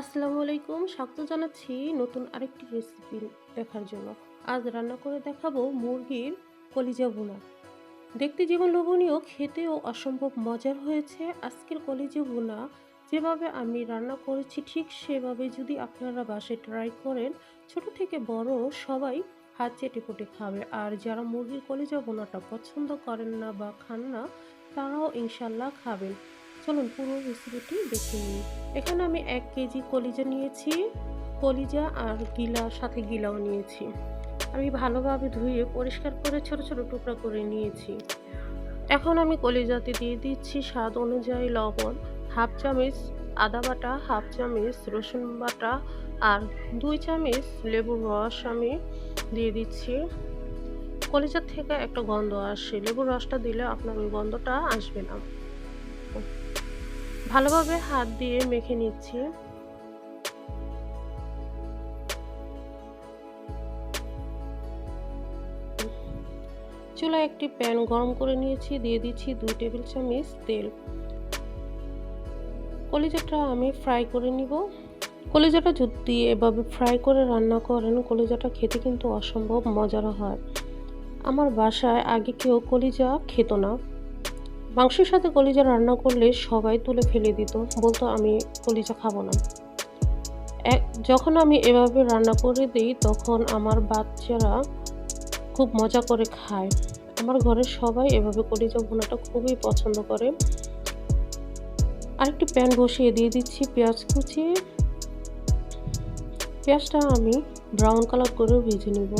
আসসালামু আলাইকুম, স্বাগত জানাচ্ছি নতুন আরেকটি রেসিপি দেখার জন্য। আজ রান্না করে দেখাবো মুরগির কলিজা ভুনা। দেখতে যেমন লোভনীয়, খেতেও অসম্ভব মজার হয়েছে আজকের কলিজা ভুনা। যেভাবে আমি রান্না করেছি ঠিক সেভাবে যদি আপনারা বাসায় ট্রাই করেন, ছোট থেকে বড় সবাই হাত চেটে পুটে খাবে। আর যারা মুরগির কলিজা ভুনাটা পছন্দ করেন না বা খান না, তারাও ইনশাল্লাহ খাবেন। চলুন পুরো রেসিপিটি দেখে নিই। এখানে আমি এক কেজি কলিজা নিয়েছি। কলিজা আর গিলা, সাথে গিলাও নিয়েছি। আমি ভালোভাবে ধুয়ে পরিষ্কার করে ছোট ছোট টুকরা করে নিয়েছি। এখন আমি কলিজাতে দিয়ে দিচ্ছি স্বাদ অনুযায়ী লবণ, হাফ চামচ আদা বাটা, হাফ চামচ রসুন বাটা আর দুই চামচ লেবুর রস আমি দিয়ে দিচ্ছি। কলিজার থেকে একটা গন্ধ আসে। লেবুর রসটা দিলে আপনার ওই গন্ধটা আসবে না। ভালোভাবে হাত দিয়ে মেখে নিচ্ছি। চুলায় একটি প্যান গরম করে নিয়েছি, দিয়ে দিচ্ছি দুই টেবিল চামচ তেল। কলিজাটা আমি ফ্রাই করে নিব। কলিজাটা যদি এভাবে ফ্রাই করে রান্না করেন, কলিজাটা খেতে কিন্তু অসম্ভব মজার হয়। আমার বাসায় আগে কেউ কলিজা খেত না। মাংসের সাথে কলিজা রান্না করলে সবাই তুলে ফেলে দিত, বলতো, আমি কলিজা খাব না। যখন আমি এভাবে রান্না করে দিই, তখন আমার বাচ্চারা খুব মজা করে খায়। আমার ঘরের সবাই এভাবে কলিজা ভুনাটা খুবই পছন্দ করে। আরেকটি প্যান বসিয়ে দিয়ে দিচ্ছি পেঁয়াজ কুচি। পেঁয়াজটা আমি ব্রাউন কালার করে ভেজে নিব।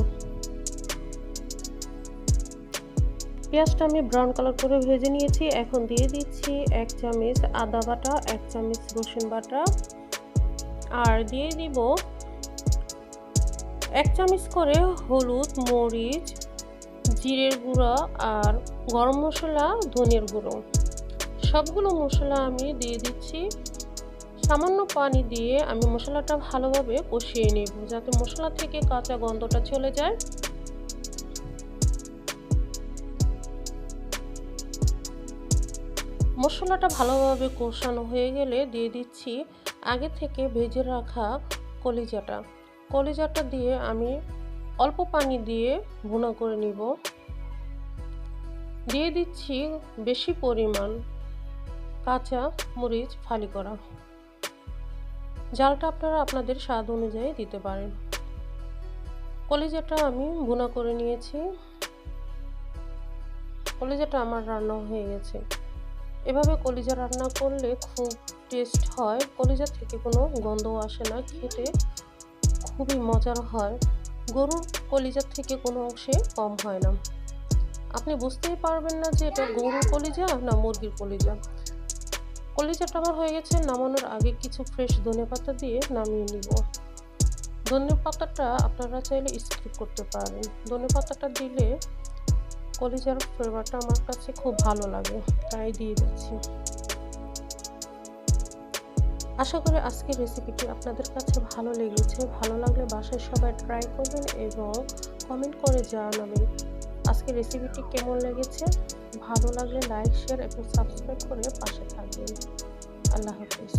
পেঁয়াজটা আমি ব্রাউন কালার করে ভেজে নিয়েছি। এখন দিয়ে দিচ্ছি এক চামচ আদা বাটা, এক চামচ রসুন বাটা। আর দিয়ে দিব এক চামচ করে হলুদ, মরিচ, জিরের গুঁড়া আর গরম মশলা, ধনের গুঁড়ো। সবগুলো মশলা আমি দিয়ে দিচ্ছি। সামান্য পানি দিয়ে আমি মশলাটা ভালোভাবে কষিয়ে নেব, যাতে মশলা থেকে কাঁচা গন্ধটা চলে যায়। মশলাটা ভালোভাবে কষানো হয়ে গেলে দিয়ে দিচ্ছি আগে থেকে ভেজে রাখা কলিজাটা। কলিজাটা দিয়ে আমি অল্প পানি দিয়ে ভুনা করে নিব। দিয়ে দিচ্ছি বেশি পরিমাণ কাঁচা মরিচ ফালি করা। জালটা আপনারা আপনাদের স্বাদ অনুযায়ী দিতে পারেন। কলিজাটা আমি ভুনা করে নিয়েছি। কলিজাটা আমার রান্না হয়ে গেছে। এভাবে কলিজা রান্না করলে খুব টেস্ট হয়। কলিজা থেকে কোনো গন্ধ আসে না, খেতে খুবই মজার হয়। গরুর কলিজার থেকে কোনো অংশে কম হয় না। আপনি বুঝতেই পারবেন না যে এটা গরুর কলিজা না মুরগির কলিজা। কলিজাটা আমার হয়ে গেছে নামানোর আগে কিছু ফ্রেশ ধনে পাতা দিয়ে নামিয়ে নিব। ধনে পাতাটা আপনারা চাইলে স্কিপ করতে পারেন। ধনে পাতাটা দিলে কলিজার ফ্লেভারটা আমার কাছে খুব ভালো লাগে, তাই দিয়ে দিচ্ছি। আশা করি আজকের রেসিপিটি আপনাদের কাছে ভালো লেগেছে। ভালো লাগলে বাসায় সবাই ট্রাই করবেন এবং কমেন্ট করে জানাবেন আজকের রেসিপিটি কেমন লেগেছে। ভালো লাগলে লাইক শেয়ার এবং সাবস্ক্রাইব করে পাশে থাকবেন। আল্লাহ হাফিজ।